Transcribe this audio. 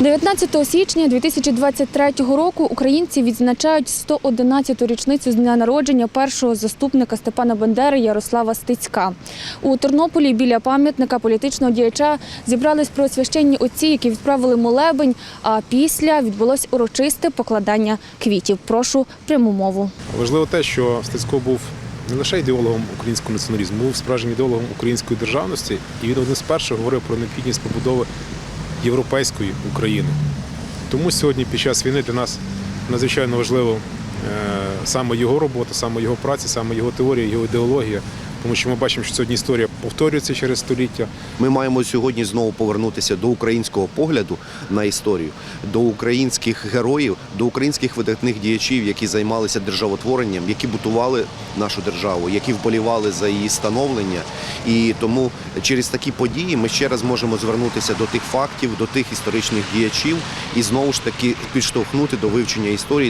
19 січня 2023 року українці відзначають 111-ту річницю з дня народження першого заступника Степана Бандери Ярослава Стицька. У Тернополі біля пам'ятника політичного діяча зібрались просвященні отці, які відправили молебень. А після відбулось урочисте покладання квітів. Прошу пряму мову. Важливо те, що Стецько був не лише ідеологом українського націоналізму, був справжнім ідеологом української державності, і він один з перших говорив про необхідність побудови європейської України. Тому сьогодні, під час війни, для нас надзвичайно важливо е, саме його робота, саме його праця, саме його теорія, його ідеологія. Тому що ми бачимо, що сьогодні історія повторюється через століття. Ми маємо сьогодні знову повернутися до українського погляду на історію, до українських героїв, до українських видатних діячів, які займалися державотворенням, які будували нашу державу, які вболівали за її становлення. І тому через такі події ми ще раз можемо звернутися до тих фактів, до тих історичних діячів і знову ж таки підштовхнути до вивчення історії,